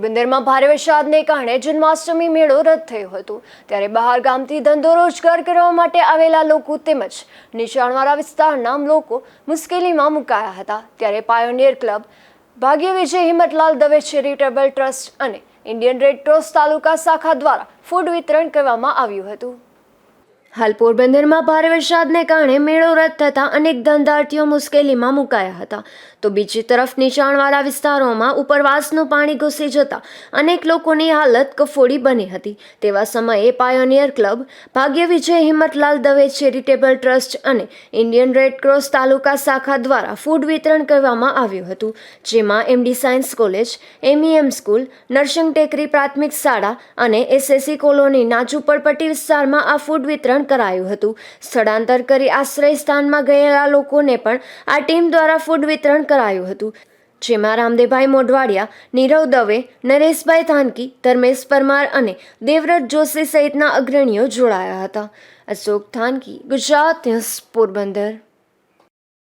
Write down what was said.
પોરબંદરમાં ભારે વરસાદને કારણે જન્માષ્ટમી મેળો રદ થયો હતો. ત્યારે બહાર ગામથી ધંધો રોજગાર કરવા માટે આવેલા લોકો તેમજ નીચાણવાળા વિસ્તારના લોકો મુશ્કેલીમાં મુકાયા હતા. ત્યારે pioneer club Bhagya Vijay Himmatlal Dave charitable trust અને ઇન્ડિયન રેડ ક્રોસ તાલુકા શાખા દ્વારા ફૂડ વિતરણ કરવામાં આવ્યું હતું. હાલ પોરબંદરમાં ભારે વરસાદને કારણે મેળો રદ થતાં અનેક ધંધાર્થીઓ મુશ્કેલીમાં મુકાયા હતા. તો બીજી તરફ નીચાણવાળા વિસ્તારોમાં ઉપરવાસનું પાણી ઘૂસી જતા અનેક લોકોની હાલત કફોડી બની હતી. તેવા સમયે pioneer club Bhagya Vijay Himmatlal Dave charitable trust અને ઇન્ડિયન રેડ ક્રોસ તાલુકા શાખા દ્વારા ફૂડ વિતરણ કરવામાં આવ્યું હતું, જેમાં M D science college M E M school Narsinh Tekri પ્રાથમિક શાળા અને એસએસસી કોલોની ઝુંપડપટ્ટી વિસ્તારમાં આ ફૂડ વિતરણ કરાયું હતું. સ્થળાંતર કરી આશ્રય સ્થાનમાં ગયેલા લોકોને પણ આ ટીમ દ્વારા ફૂડ વિતરણ કરાયું હતું. જેમાં રામદેભાઈ મોઢવાડિયા, નીરવ દવે, નરેશભાઈ થાનકી, ધર્મેશ પરમાર અને દેવવ્રત જોશી સહિતના અગ્રણીઓ જોડાયા હતા. અશોક થાનકી, ગુજરાત પોરબંદર.